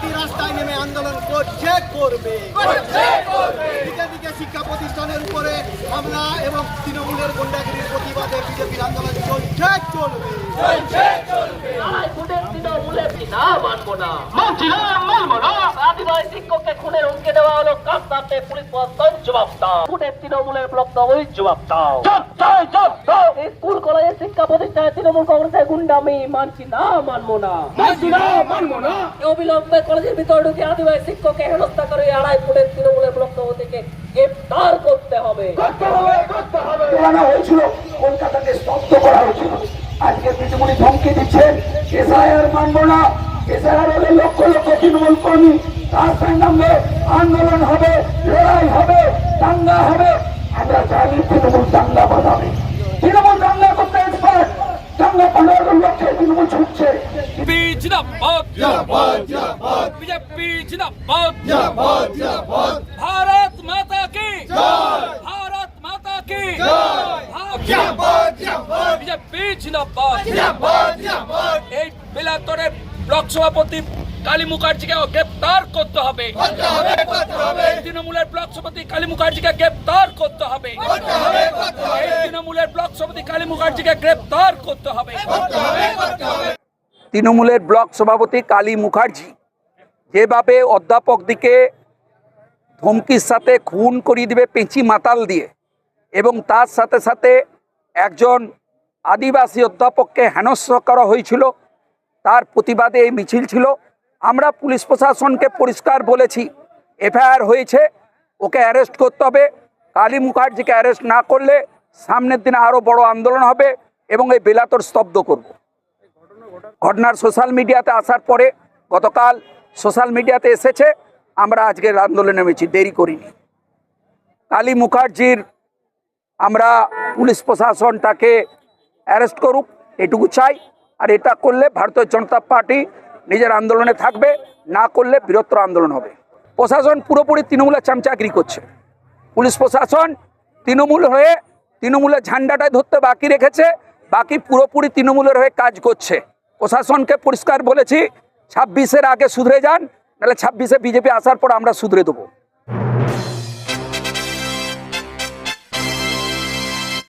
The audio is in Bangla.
পার্টি রাস্তায় নেমে আন্দোলন করছে করবে। দিকে দিকে শিক্ষা প্রতিষ্ঠানের উপরে হামলা এবং তৃণমূলের গুন্ডাগিরির প্রতিবাদে বিজেপির আন্দোলন চলছে চলবে। না আদিবাসী শিক্ষককে খুনের হুমকি দেওয়া হলো কাস্তাতে পুলিশ প্রশাসন জবাব দাও খুনের তৃণমূলের ব্লক ওই জবাব দাও স্কুল কলেজের শিক্ষা প্রতিষ্ঠানে তৃণমূল কংগ্রেসের গুন্ডামি। মানছি না মানবো না মানছি না মানবো না অবিলম্বে কলেজের ভিতর ঢুকে আদিবাসী শিক্ষককে হেনস্থা করে আড়াই ফুটের তৃণমূলের ব্লক থেকে গ্রেফতার করতে হবে। তোলানো হয়েছিল কলকাতাকে স্তব্ধ করা হয়েছিল। আজকে তৃণমূলী ধমকি দিচ্ছেন এসআইআর মানব না তার সঙ্গে আন্দোলন হবে লড়াই হবে দাঙ্গা হবে। আমরা জানি তৃণমূল দাঙ্গা বাঁধাবে তৃণমূল দাঙ্গা করতে এক্সপার্ট। দাঙ্গা বাঁধানোর লক্ষ্যে তৃণমূল ছুটছে। ভারত মাতা কি? ভারত মাতা কি? বিজেপি জিন্দাবাদ। এই বিলাতরের ব্লক সভাপতি কালী মুখার্জিকে গ্রেপ্তার করতে হবে। তৃণমূলের ব্লক সভাপতি কালী মুখার্জিকে গ্রেপ্তার করতে হবে। তৃণমূলের ব্লক সভাপতি কালী মুখার্জিকে গ্রেপ্তার করতে হবে। তৃণমূলের ব্লক সভাপতি কালী মুখার্জি যেভাবে অধ্যাপকদিকে ধমকির সাথে খুন করিয়ে দিবে পেঁচি মাতাল দিয়ে এবং তার সাথে সাথে একজন আদিবাসী অধ্যাপককে হেনস্থ করা হয়েছিল তার প্রতিবাদে এই মিছিল ছিল। আমরা পুলিশ প্রশাসনকে পরিষ্কার বলেছি, এফআইআর হয়েছে, ওকে অ্যারেস্ট করতে হবে। কালী মুখার্জিকে অ্যারেস্ট না করলে সামনের দিনে আরও বড় আন্দোলন হবে এবং এই বেলাতর স্তব্ধ করব। ঘটনার সোশ্যাল মিডিয়াতে আসার পরে গতকাল সোশ্যাল মিডিয়াতে এসেছে, আমরা আজকের আন্দোলনে নেমেছি, দেরি করিনি। কালী মুখার্জির আমরা পুলিশ প্রশাসন তাকে অ্যারেস্ট করুক, এটুকু চাই। আর এটা করলে ভারতীয় জনতা পার্টি নিজের আন্দোলনে থাকবে, না করলে বৃহত্তর আন্দোলন হবে। প্রশাসন পুরোপুরি তৃণমূলের চামচাগিরি করছে। পুলিশ প্রশাসন তৃণমূল হয়ে তৃণমূলের ঝান্ডাটাই ধরতে বাকি রেখেছে, বাকি পুরোপুরি তৃণমূলের হয়ে কাজ করছে। প্রশাসনকে পরিষ্কার বলেছি, ছাব্বিশের আগে শুধরে যান, নাহলে ছাব্বিশে বিজেপি আসার পর আমরা শুধরে দেবো।